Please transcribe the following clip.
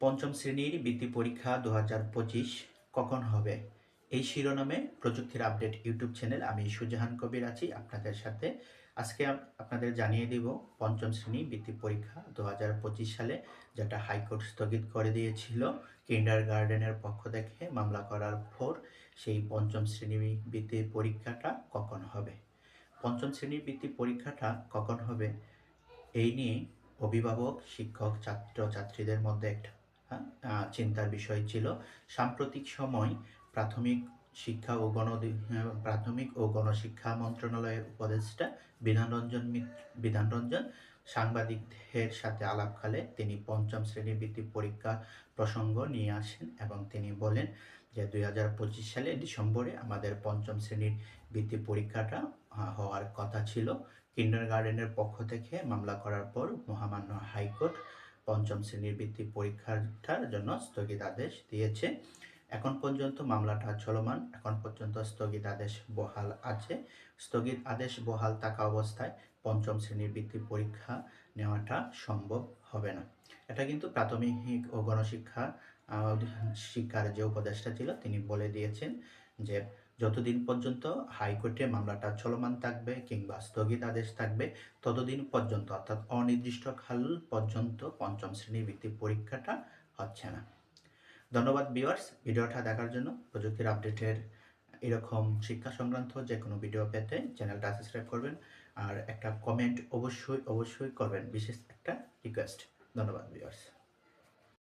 পঞ্চম শ্রেণির বৃত্তি পরীক্ষা দু পঁচিশ কখন হবে? এই শিরোনামে প্রযুক্তির আপডেট ইউটিউব চ্যানেল আমি সুজাহান কবির আছি, আপনাদের সাথে। আজকে আপ- আপনাদের জানিয়ে দিব পঞ্চম শ্রেণি বৃত্তি পরীক্ষা দু হাজার পঁচিশ সালে, যেটা হাইকোর্ট স্থগিত করে দিয়েছিল কিন্ডার গার্ডেনের পক্ষ থেকে মামলা করার পর সেই পঞ্চম শ্রেণি বৃত্তি পরীক্ষাটা কখন হবে? পঞ্চম শ্রেণির বৃত্তি পরীক্ষাটা কখন হবে? এই নিয়ে অভিভাবক, শিক্ষক, ছাত্র, ছাত্রীদের মধ্যে একটা চিন্তার বিষয় ছিল। সাম্প্রতিক সময় প্রাথমিক শিক্ষা ও গণ প্রাথমিক ও গণশিক্ষা মন্ত্রণালয়ের উপদেষ্টা বিধানরঞ্জন বিধানরঞ্জন সাংবাদিকদের সাথে আলাপকালে তিনি পঞ্চম শ্রেণির বৃত্তি পরীক্ষা প্রসঙ্গ নিয়ে আসেন এবং তিনি বলেন যে, দুই হাজার পঁচিশ সালে ডিসেম্বরে আমাদের পঞ্চম শ্রেণির বৃত্তি পরীক্ষাটা হওয়ার কথা ছিল। কিন্ডার গার্ডেনের পক্ষ থেকে মামলা করার পর মহামান্য হাইকোর্ট পঞ্চম শ্রেণির বৃত্তি পরীক্ষাটার জন্য স্থগিতাদেশ দিয়েছে। এখন পর্যন্ত মামলাটা চলমান, এখন পর্যন্ত স্থগিতাদেশ বহাল আছে। স্থগিত আদেশ বহাল থাকা অবস্থায় পঞ্চম শ্রেণির বৃত্তি পরীক্ষা নেওয়াটা সম্ভব হবে না। এটা কিন্তু প্রাথমিক ও গণশিক্ষা শিক্ষার যে উপদেষ্টা ছিল তিনি বলে দিয়েছেন যে যতদিন পর্যন্ত হাইকোর্টে মামলাটা চলমান থাকবে কিংবা স্থগিত আদেশ থাকবে, ততদিন পর্যন্ত, অর্থাৎ অনির্দিষ্টকাল পর্যন্ত পঞ্চম শ্রেণির বৃত্তি পরীক্ষাটা হচ্ছে না। ধন্যবাদ ভিউয়ার্স ভিডিওটা দেখার জন্য। প্রযুক্তির আপডেটের এরকম শিক্ষা সংক্রান্ত যে কোনো ভিডিও পেতে চ্যানেলটা সাবস্ক্রাইব করবেন আর একটা কমেন্ট অবশ্যই অবশ্যই করবেন। বিশেষ একটা রিকোয়েস্ট ধন্যবাদ ভিউয়ার্স